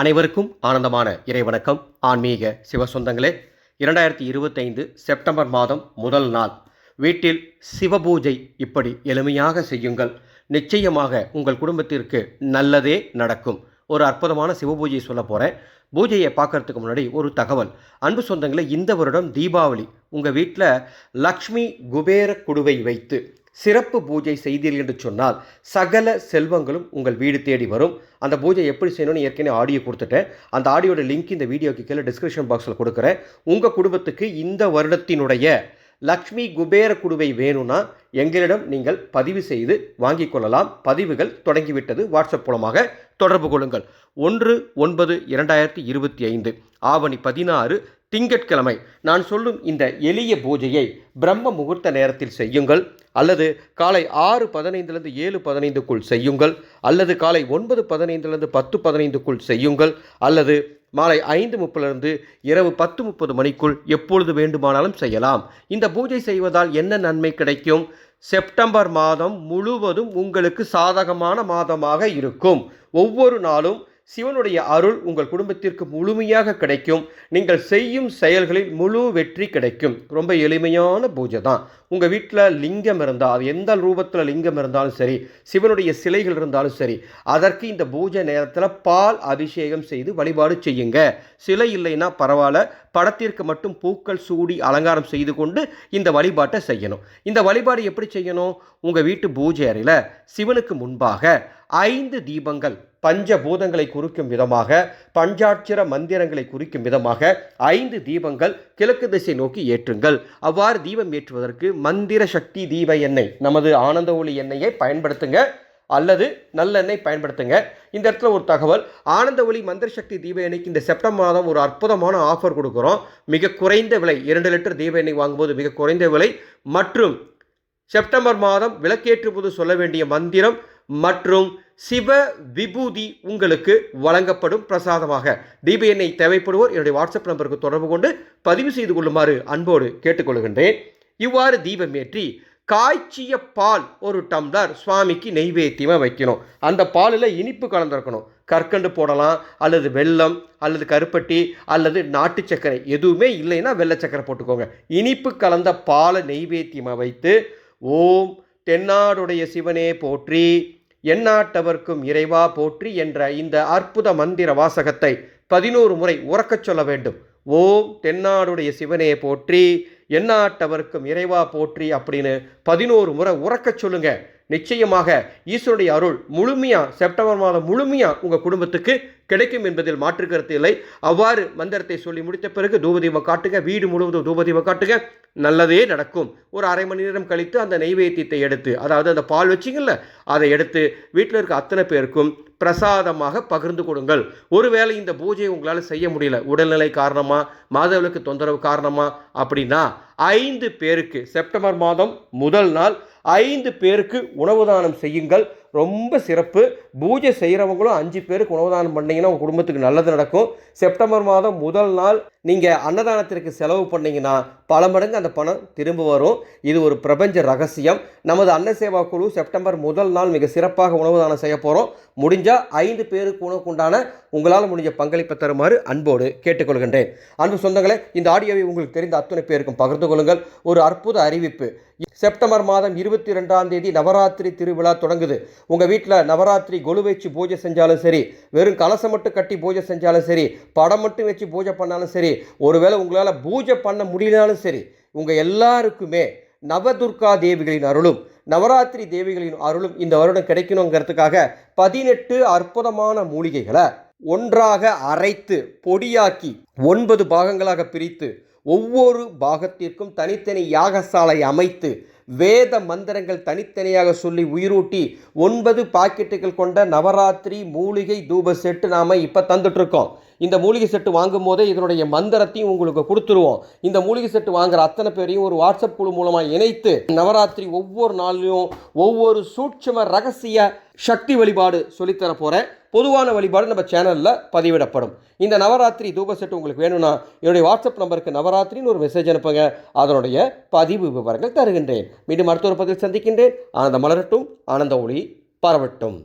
அனைவருக்கும் ஆனந்தமான இறைவணக்கம். ஆன்மீக சிவசொந்தங்களே இரண்டாயிரத்தி இருபத்தைந்து செப்டம்பர் மாதம் முதல் நாள். வீட்டில் சிவபூஜை இப்படி எளிமையாக செய்யுங்கள். நிச்சயமாக உங்கள் குடும்பத்திற்கு நல்லதே நடக்கும். ஒரு அற்புதமான சிவபூஜையை சொல்ல போகிறேன் பூஜையை பார்க்கறதுக்கு முன்னாடி ஒரு தகவல். அன்பு சொந்தங்களே இந்த வருடம் தீபாவளி. உங்கள் வீட்டில் லக்ஷ்மி குபேர குடுவை வைத்து சிறப்பு பூஜை செய்தீர்கள் என்று சொன்னால் சகல செல்வங்களும் உங்கள் வீடு தேடி வரும். அந்த பூஜை எப்படி செய்யணும்னு ஏற்கனவே ஆடியோ கொடுத்துட்டேன். அந்த ஆடியோட லிங்க் இந்த வீடியோக்கு கீழே டிஸ்கிரிப்ஷன் பாக்ஸில் கொடுக்குறேன். உங்கள் குடும்பத்துக்கு இந்த வருடத்தினுடைய லக்ஷ்மி குபேர குடுவை வேணும்னா எங்களிடம் நீங்கள் பதிவு செய்து வாங்கிக் கொள்ளலாம். பதிவுகள் தொடங்கிவிட்டது. வாட்ஸ்அப் மூலமாக தொடர்பு கொள்ளுங்கள். ஒன்று ஒன்பது இரண்டாயிரத்தி இருபத்தி ஐந்து. ஆவணி பதினாறு திங்கட்கிழமை. நான் சொல்லும் இந்த எளிய பூஜையை பிரம்ம முகூர்த்த நேரத்தில் செய்யுங்கள். அல்லது காலை ஆறு பதினைந்துலேருந்து ஏழு பதினைந்துக்குள் செய்யுங்கள். அல்லது காலை ஒன்பது பதினைந்துலேருந்து பத்து பதினைந்துக்குள் செய்யுங்கள். அல்லது மாலை ஐந்து முப்பதிலிருந்து இரவு பத்து முப்பது மணிக்குள் எப்பொழுது வேண்டுமானாலும் செய்யலாம். இந்த பூஜை செய்வதால் என்ன நன்மை கிடைக்கும்? செப்டம்பர் மாதம் முழுவதும் உங்களுக்கு சாதகமான மாதமாக இருக்கும். ஒவ்வொரு நாளும் சிவனுடைய அருள் உங்கள் குடும்பத்திற்கு முழுமையாக கிடைக்கும். நீங்கள் செய்யும் செயல்களில் முழு வெற்றி கிடைக்கும். ரொம்ப எளிமையான பூஜை தான். உங்கள் வீட்டில் லிங்கம் இருந்தால் அது எந்த ரூபத்தில் லிங்கம் இருந்தாலும் சரி சிவனுடைய சிலைகள் இருந்தாலும் சரி அதற்கு இந்த பூஜை நேரத்தில் பால் அபிஷேகம் செய்து வழிபாடு செய்யுங்க. சிலை இல்லைன்னா பரவாயில்ல. படத்திற்கு மட்டும் பூக்கள் சூடி அலங்காரம் செய்து கொண்டு இந்த வழிபாட்டை செய்யணும். இந்த வழிபாடு எப்படி செய்யணும்? உங்கள் வீட்டு பூஜை அறையில் சிவனுக்கு முன்பாக ஐந்து தீபங்கள் பஞ்சபூதங்களை குறிக்கும் விதமாக பஞ்சாட்சர மந்திரங்களை குறிக்கும் விதமாக ஐந்து தீபங்கள் கிழக்கு திசை நோக்கி ஏற்றுங்கள். அவ்வாறு தீபம் ஏற்றுவதற்கு மந்திர சக்தி தீப எண்ணெய் நமது ஆனந்த ஒளி எண்ணெயை பயன்படுத்துங்க அல்லது நல்லெண்ணெய் பயன்படுத்துங்க. இந்த இடத்துல ஒரு தகவல் ஆனந்த ஒளி மந்திர சக்தி தீப எண்ணெய்க்கு இந்த செப்டம்பர் மாதம் ஒரு அற்புதமான ஆஃபர் கொடுக்குறோம். மிக குறைந்த விலை இரண்டு லிட்டர் தீப எண்ணெய் வாங்கும்போது மிக குறைந்த விலை. மற்றும் செப்டம்பர் மாதம் விளக்கேற்றும்போது சொல்ல வேண்டிய மந்திரம் மற்றும் சிவ விபூதி உங்களுக்கு வழங்கப்படும் பிரசாதமாக. தீப தேவைப்படுவோர் என்னுடைய வாட்ஸ்அப் நம்பருக்கு தொடர்பு கொண்டு பதிவு செய்து கொள்ளுமாறு அன்போடு கேட்டுக்கொள்கின்றேன். இவ்வாறு தீபம் ஏற்றி காய்ச்சிய பால் ஒரு டம்ளர் சுவாமிக்கு நெய்வேத்தியமாக வைக்கணும். அந்த பாலில் இனிப்பு கலந்துருக்கணும். கற்கண்டு போடலாம் அல்லது வெல்லம் அல்லது கருப்பட்டி அல்லது நாட்டு சர்க்கரை எதுவுமே இல்லைன்னா வெள்ளை சர்க்கரை போட்டுக்கோங்க. இனிப்பு கலந்த பாலை நெய்வேத்தியமாக வைத்து ஓம் தென்னாடுடைய சிவனே போற்றி. எந்நாட்டவர்க்கும் இறைவா போற்றி என்ற இந்த அற்புத மந்திர வாசகத்தை பதினோரு முறை உறக்கச் சொல்ல வேண்டும். ஓம் தென்னாடுடைய சிவனே போற்றி எந்நாட்டவர்க்கும் இறைவா போற்றி அப்படின்னு பதினோரு முறை உறக்கச் சொல்லுங்க. நிச்சயமாக ஈஸ்வருடைய அருள் முழுமையாக செப்டம்பர் மாதம் முழுமையாக உங்கள் குடும்பத்துக்கு கிடைக்கும் என்பதில் மாற்று கருத்து இல்லை. அவ்வாறு மந்திரத்தை சொல்லி முடித்த பிறகு தூபதீபம் காட்டுங்க வீடு முழுவதும் தூபதீபம் காட்டுங்க நல்லதே நடக்கும். ஒரு அரை மணி நேரம் கழித்து அந்த நெய்வேத்தியத்தை எடுத்து அதாவது அந்த பால் வச்சிங்கல்ல அதை எடுத்து வீட்டில் இருக்க அத்தனை பேருக்கும் பிரசாதமாக பகிர்ந்து கொடுங்கள். ஒருவேளை இந்த பூஜையை உங்களால் செய்ய முடியல. உடல்நிலை காரணமாக மாதவளுக்கு தொந்தரவு காரணமாக அப்படின்னா ஐந்து பேருக்கு செப்டம்பர் மாதம் முதல் நாள் ஐந்து பேருக்கு உணவு தானம் செய்யுங்கள். ரொம்ப சிறப்பு. பூஜை செய்கிறவங்களும் அஞ்சு பேருக்கு உணவுதானம் பண்ணிங்கன்னா உங்கள் குடும்பத்துக்கு நல்லது நடக்கும். செப்டம்பர் மாதம் முதல் நாள் நீங்கள் அன்னதானத்திற்கு செலவு பண்ணிங்கன்னா பல மடங்கு அந்த பணம் திரும்ப வரும். இது ஒரு பிரபஞ்ச ரகசியம். நமது அன்ன சேவா குழு செப்டம்பர் முதல் நாள் மிக சிறப்பாக உணவு தானம் செய்ய போகிறோம் முடிஞ்சால் ஐந்து பேருக்கு உணவுக்கு உண்டான உங்களால் முடிஞ்ச பங்களிப்பை தருமாறு அன்போடு கேட்டுக்கொள்கின்றேன். அன்பு சொந்தங்களே இந்த ஆடியோவை உங்களுக்கு தெரிந்த அத்தனை பேருக்கும் பகிர்ந்து கொள்ளுங்கள். ஒரு அற்புத அறிவிப்பு. செப்டம்பர் மாதம் இருபத்தி ரெண்டாம் தேதி நவராத்திரி திருவிழா தொடங்குது. உங்கள் வீட்டில் நவராத்திரி கொலு வச்சு பூஜை செஞ்சாலும் சரி வெறும் கலசம் மட்டும் கட்டி பூஜை செஞ்சாலும் சரி படம் மட்டும் வச்சு பூஜை பண்ணாலும் சரி ஒருவேளை உங்களால் பூஜை பண்ண முடியலனாலும் சரி உங்கள் எல்லாருக்குமே நவதுர்கா தேவிகளின் அருளும் நவராத்திரி தேவிகளின் அருளும் இந்த வருடம் கிடைக்கணுங்கிறதுக்காக பதினெட்டு அற்புதமான மூலிகைகளை ஒன்றாக அரைத்து பொடியாக்கி ஒன்பது பாகங்களாக பிரித்து ஒவ்வொரு பாகத்திற்கும் தனித்தனி யாகசாலை அமைத்து வேத மந்திரங்கள் தனித்தனியாக சொல்லி உயிரூட்டி ஒன்பது பாக்கெட்டுகள் கொண்ட நவராத்திரி மூலிகை தூப செட்டு நாம் இப்போ தந்துட்டுருக்கோம். இந்த மூலிகை செட்டு வாங்கும் போதே இதனுடைய மந்திரத்தையும் உங்களுக்கு கொடுத்துருவோம். இந்த மூலிகை செட்டு வாங்குற அத்தனை பேரையும் ஒரு வாட்ஸ்அப் குழு மூலமாக இணைத்து நவராத்திரி ஒவ்வொரு நாளிலும் ஒவ்வொரு சூட்சம ரகசிய சக்தி வழிபாடு சொல்லித்தர போகிறேன் பொதுவான வழிபாடு நம்ம சேனலில் பதிவிடப்படும். இந்த நவராத்திரி தூப செட்டு உங்களுக்கு வேணும்னா என்னுடைய வாட்ஸ்அப் நம்பருக்கு நவராத்திரின்னு ஒரு மெசேஜ் அனுப்புங்க. அதனுடைய பதிவு விவரங்கள் தருகின்றேன். மீண்டும் அடுத்த ஒரு பதில் சந்திக்கின்றேன். ஆனந்த மலரட்டும் ஆனந்த ஒளி பரவட்டும்.